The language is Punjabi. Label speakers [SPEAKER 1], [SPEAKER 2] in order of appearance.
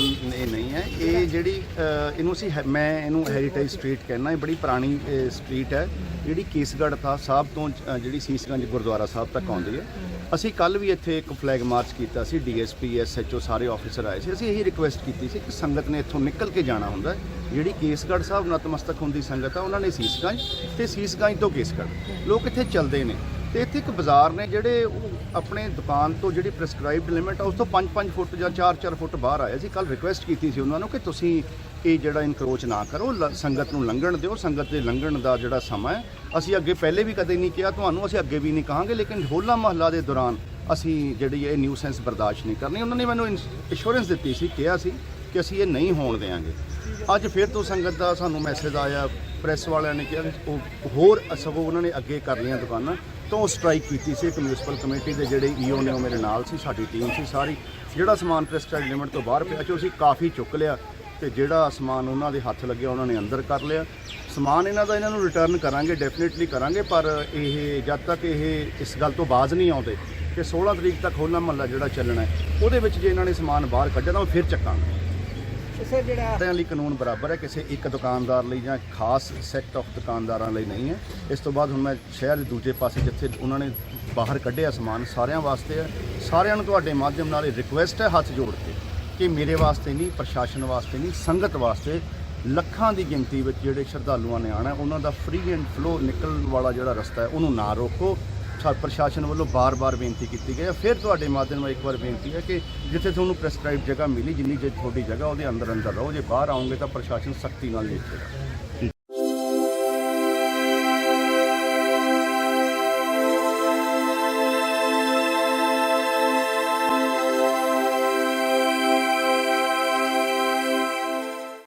[SPEAKER 1] ਸਮਾਨ ਇਹ ਨਹੀਂ ਹੈ। ਇਹ ਜਿਹੜੀ ਅ, ਇਹਨੂੰ ਅਸੀਂ ਹੈ- ਮੈਂ ਇਹਨੂੰ ਹੈਰੀਟੇਜ ਸਟਰੀਟ ਕਹਿੰਦਾ ਇਹ ਬੜੀ ਪੁਰਾਣੀ ਸਟਰੀਟ ਹੈ। ਜਿਹੜੀ ਕੇਸਗੜ੍ਹ ਥਾ ਸਾਹਿਬ ਤੋਂ ਅ, ਜਿਹੜੀ ਸੀਸਗੰਜ ਗੁਰਦੁਆਰਾ ਸਾਹਿਬ ਤੱਕ ਆਉਂਦੀ ਹੈ। ਅਸੀਂ ਕੱਲ ਵੀ ਇੱਥੇ ਇੱਕ ਫਲੈਗ ਮਾਰਚ ਕੀਤਾ ਸੀ ਡੀਐਸਪੀ ਐਸਐਚਓ ਸਾਰੇ ਆਫੀਸਰ ਆਏ ਸੀ। ਅਸੀਂ ਇਹੀ ਰਿਕੁਐਸਟ ਕੀਤੀ ਸੀ ਕਿ ਸੰਗਤ ਨੇ ਇੱਥੋਂ ਨਿਕਲ ਕੇ ਜਾਣਾ ਹੁੰਦਾ ਹੈ। ਜਿਹੜੀ ਕੇਸਗੜ੍ਹ ਸਾਹਿਬ ਨਤਮਸਤਕ ਹੁੰਦੀ ਸੰਗਤ ਆ ਉਹਨਾਂ ਨੇ ਸੀਸਗੰਜ ਤੇ ਸੀਸਗੰਜ ਤੋਂ ਕੇਸਗੜ੍ਹ। ਲੋਕ ਇੱਥੇ ਚੱਲਦੇ ਨੇ ਤੇ ਇੱਥੇ ਇੱਕ ਬਾਜ਼ਾਰ ਨੇ ਜਿਹੜੇ ਉਹ ਆਪਣੇ ਦੁਕਾਨ ਤੋਂ ਜਿਹੜੀ ਪ੍ਰੈਸਕ੍ਰਾਈਬਡ ਲਿਮਿਟ ਆ, ਉਸ ਤੋਂ 5-5 ਫੁੱਟ ਜਾਂ 4-4 ਫੁੱਟ ਬਾਹਰ ਆਏ ਸੀ। ਕੱਲ ਰਿਕੁਐਸਟ ਕੀਤੀ ਸੀ ਉਹਨਾਂ ਨੂੰ ਕਿ ਤੁਸੀਂ ਇਹ ਜਿਹੜਾ ਇਨਕਰੋਚ ਨਾ ਕਰੋ, ਲ- ਸੰਗਤ ਨੂੰ ਲੰਘਣ ਦਿਓ। ਸੰਗਤ ਦੇ ਲੰਘਣ ਦਾ ਜਿਹੜਾ ਸਮਾਂ ਹੈ, ਅਸੀਂ ਅੱਗੇ ਪਹਿਲੇ ਵੀ ਕਦੇ ਨਹੀਂ ਕਿਹਾ, ਤੁਹਾਨੂੰ ਅਸੀਂ ਅੱਗੇ ਵੀ ਨਹੀਂ ਕਹਾਂਗੇ, ਲੇਕਿਨ ਹੋਲਾ ਮਹੱਲਾ ਦੇ ਦੌਰਾਨ ਅਸੀਂ ਜਿਹੜੀ ਇਹ ਨਿਊਸੈਂਸ ਬਰਦਾਸ਼ਤ ਨਹੀਂ ਕਰਨੀ। ਉਹਨਾਂ ਨੇ ਮੈਨੂੰ ਇੰਸ਼ੋਰੈਂਸ ਦਿੱਤੀ ਸੀ, ਕਿਹਾ ਸੀ ਕਿ ਅਸੀਂ ਇਹ ਨਹੀਂ ਹੋਣ ਦੇਵਾਂਗੇ। ਅੱਜ ਫਿਰ ਤੋਂ ਸੰਗਤ ਦਾ ਸਾਨੂੰ ਮੈਸੇਜ ਆਇਆ ਪ੍ਰੈਸ ਵਾਲਿਆਂ ਨੇ ਕਿਹਾ ਉਹ ਹੋਰ ਸਗੋਂ ਉਹਨਾਂ ਨੇ ਅੱਗੇ ਕਰ ਲਈਆਂ ਦੁਕਾਨਾਂ। ਤੋਂ ਸਟ੍ਰਾਈਕ ਕੀਤੀ ਸੀ ਇੱਕ ਮਿਊਨਿਸਪਲ ਕਮੇਟੀ ਦੇ ਜਿਹੜੇ ਈਓ ਨੇ ਉਹ ਮੇਰੇ ਨਾਲ ਸੀ, ਸਾਡੀ ਟੀਮ ਸੀ ਸਾਰੀ। ਜਿਹੜਾ ਸਮਾਨ ਪ੍ਰੈਸਟਾਈਲ ਲਿਮਟ ਤੋਂ ਬਾਹਰ ਪਿਆ ਚੋ ਅਸੀਂ ਕਾਫੀ ਚੁੱਕ ਲਿਆ ਤੇ ਜਿਹੜਾ ਸਮਾਨ ਉਹਨਾਂ ਦੇ ਹੱਥ ਲੱਗਿਆ, ਉਹਨਾਂ ਨੇ ਅੰਦਰ ਕਰ ਲਿਆ। ਸਮਾਨ ਇਹਨਾਂ ਦਾ ਇਹਨਾਂ ਨੂੰ ਰਿਟਰਨ ਕਰਾਂਗੇ ਡੈਫੀਨਿਟਲੀ ਕਰਾਂਗੇ, ਪਰ ਇਹ ਜਦ ਤੱਕ ਇਹ ਇਸ ਗੱਲ ਤੋਂ ਬਾਜ਼ ਨਹੀਂ ਆਉਂਦੇ ਕਿ 16 ਤਰੀਕ ਤੱਕ ਹੋਲਾ ਮਹੱਲਾ ਜਿਹੜਾ ਚੱਲਣਾ ਹੈ, ਉਹਦੇ ਵਿੱਚ ਜੇ ਇਹਨਾਂ ਨੇ ਸਮਾਨ ਬਾਹਰ ਕੱਢਿਆ ਤਾਂ ਉਹ ਫਿਰ ਚੱਕਾਂਗੇ।
[SPEAKER 2] ਸਰ, ਜਿਹੜਾ
[SPEAKER 1] ਸਾਰਿਆਂ ਲਈ ਕਾਨੂੰਨ ਬਰਾਬਰ ਹੈ, ਕਿਸੇ ਇੱਕ ਦੁਕਾਨਦਾਰ ਲਈ ਜਾਂ ਖਾਸ ਸੈਕਟ ਆਫ ਦੁਕਾਨਦਾਰਾਂ ਲਈ ਨਹੀਂ ਹੈ। ਇਸ ਤੋਂ ਬਾਅਦ ਹੁਣ ਮੈਂ ਸ਼ਹਿਰ ਦੇ ਦੂਜੇ ਪਾਸੇ ਜਿੱਥੇ ਉਹਨਾਂ ਨੇ ਬਾਹਰ ਕੱਢਿਆ ਸਮਾਨ, ਸਾਰਿਆਂ ਵਾਸਤੇ ਹੈ। ਸਾਰਿਆਂ ਨੂੰ ਤੁਹਾਡੇ ਮਾਧਿਅਮ ਨਾਲ ਇਹ ਰਿਕੁਐਸਟ ਹੈ ਹੱਥ ਜੋੜ ਕੇ ਕਿ ਮੇਰੇ ਵਾਸਤੇ ਨਹੀਂ, ਪ੍ਰਸ਼ਾਸਨ ਵਾਸਤੇ ਨਹੀਂ, ਸੰਗਤ ਵਾਸਤੇ ਲੱਖਾਂ ਦੀ ਗਿਣਤੀ ਵਿੱਚ ਜਿਹੜੇ ਸ਼ਰਧਾਲੂਆਂ ਨੇ ਆਣਾ ਉਹਨਾਂ ਦਾ ਫ੍ਰੀ ਐਂਡ ਫਲੋ ਨਿਕਲਣ ਵਾਲਾ ਜਿਹੜਾ ਰਸਤਾ ਹੈ, ਉਹਨੂੰ ਨਾ ਰੋਕੋ। ਪ੍ਰਸ਼ਾਸਨ ਵੱਲੋਂ ਬਾਰ-ਬਾਰ ਬੇਨਤੀ ਕੀਤੀ ਗਈ ਹੈ। ਫਿਰ ਤੁਹਾਡੇ ਮਾਧਿਅਮ ਨਾਲ ਇੱਕ ਵਾਰ ਬੇਨਤੀ ਹੈ ਕਿ ਜਿੱਥੇ ਤੁਹਾਨੂੰ ਪ੍ਰੈਸਕ੍ਰਾਈਬ ਜਗ੍ਹਾ ਮਿਲੀ, ਜਿੰਨੀ ਜੇ ਤੁਹਾਡੀ ਜਗ੍ਹਾ ਉਹਦੇ ਅੰਦਰ ਅੰਦਰ ਰਹੋ, ਜੇ ਬਾਹਰ ਆਉਂਗੇ ਤਾਂ ਪ੍ਰਸ਼ਾਸਨ ਸਖਤੀ ਨਾਲ ਦੇਖੇਗਾ।